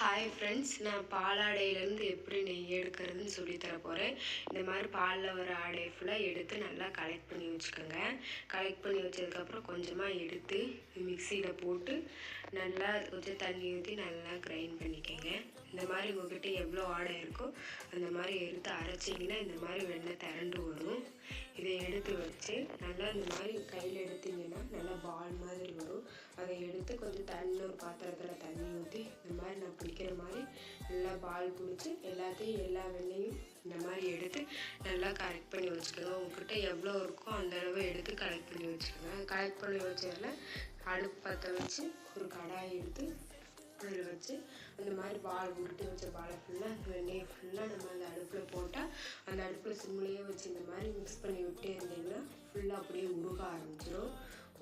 Hi friends நான் பாலாடையிலேருந்து எப்படி நெய் எடுக்கிறதுன்னு சொல்லித்தர போகிறேன் இந்த மாதிரி பாலில் வர ஆடையை ஃபுல்லாக எடுத்து நல்லா கலெக்ட் பண்ணி வச்சுக்கோங்க. கலெக்ட் பண்ணி வச்சதுக்கப்புறம் கொஞ்சமாக எடுத்து மிக்சியில் போட்டு நல்லா கொஞ்சம் தண்ணி ஊற்றி நல்லா கிரைண்ட் பண்ணிக்கோங்க. இந்த மாதிரி உங்ககிட்ட எவ்வளோ ஆடை இருக்கோ அந்த மாதிரி எடுத்து அரைச்சிங்கன்னா இந்த மாதிரி வெண்ணெய் திரண்டு வரும். இதை எடுத்து வச்சு நல்லா இந்த மாதிரி கையில் எடுத்திங்கன்னா நல்லா பால் மாதிரி வரும். அதை எடுத்து கொஞ்சம் தண்ணி ஒரு பாத்திரத்தில் தண்ணி ஊற்றி இந்த மாதிரி நான் பிடிக்கிற மாதிரி நல்லா பால் பிடிச்சி எல்லாத்தையும் எல்லா வெண்ணையும் இந்த மாதிரி எடுத்து நல்லா கரெக்ட் பண்ணி வச்சுக்கணும். உங்ககிட்ட எவ்வளோ இருக்கோ அந்த அளவு எடுத்து கலெக்ட் பண்ணி வச்சுக்கோங்க. கலெக்ட் பண்ணி வச்சதில் அடுப்பு பற்ற வச்சு ஒரு கடாய் எடுத்து அதில் வச்சு அந்த மாதிரி பால் உருட்டி வச்ச பாலை ஃபுல்லாக அந்த வெண்ணெயை ஃபுல்லாக நம்ம அந்த அடுப்பில் போட்டால் அந்த அடுப்பில் சிம்லேயே வச்சு இந்த மாதிரி மிக்ஸ் பண்ணி விட்டே இருந்தீங்கன்னா ஃபுல்லாக அப்படியே உருக ஆரம்பிச்சிடும்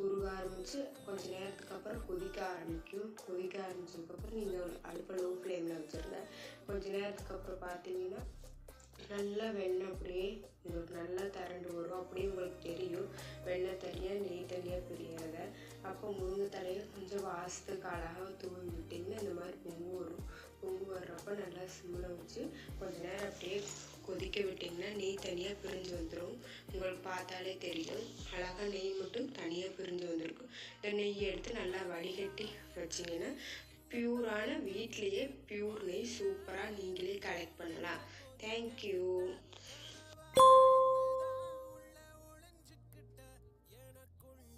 உருக ஆரம்பித்து கொஞ்ச நேரத்துக்கு அப்புறம் கொதிக்க ஆரம்பிக்கும். கொதிக்க ஆரம்பிச்சதுக்கப்புறம் நீங்கள் அடுப்பை லோ ஃப்ளேமில் வச்சுருங்க. கொஞ்ச நேரத்துக்கு அப்புறம் பார்த்தீங்கன்னா நல்லா வெண்ணெய் அப்படியே உங்களுக்கு நல்லா திரண்டு வரும். அப்படியே உங்களுக்கு தெரியும். வெண்ணெய் தனியாக நெய் தனியாக பிரியாத. அப்போ முருங்கை தலையை கொஞ்சம் வாசத்துக்கு அழகாக தூவி விட்டிங்கன்னா இந்த மாதிரி பொங்கு வரும். பொங்கு வர்றப்ப நல்லா சிம்மில் வச்சு கொஞ்ச நேரம் அப்படியே கொதிக்க விட்டிங்கன்னா நெய் தனியாக பிரிஞ்சு வந்துடும் உங்களுக்கு பார்த்தாலே தெரியும். அழகாக நெய் மட்டும் தனியாக பிரிஞ்சு வந்திருக்கும். இந்த நெய் எடுத்து நல்லா வடிகட்டி வச்சிங்கன்னா பியூரான வீட்லேயே பியூர் நெய் சூப்பராக நீங்களே கலெக்ட் பண்ணலாம். தேங்க்யூ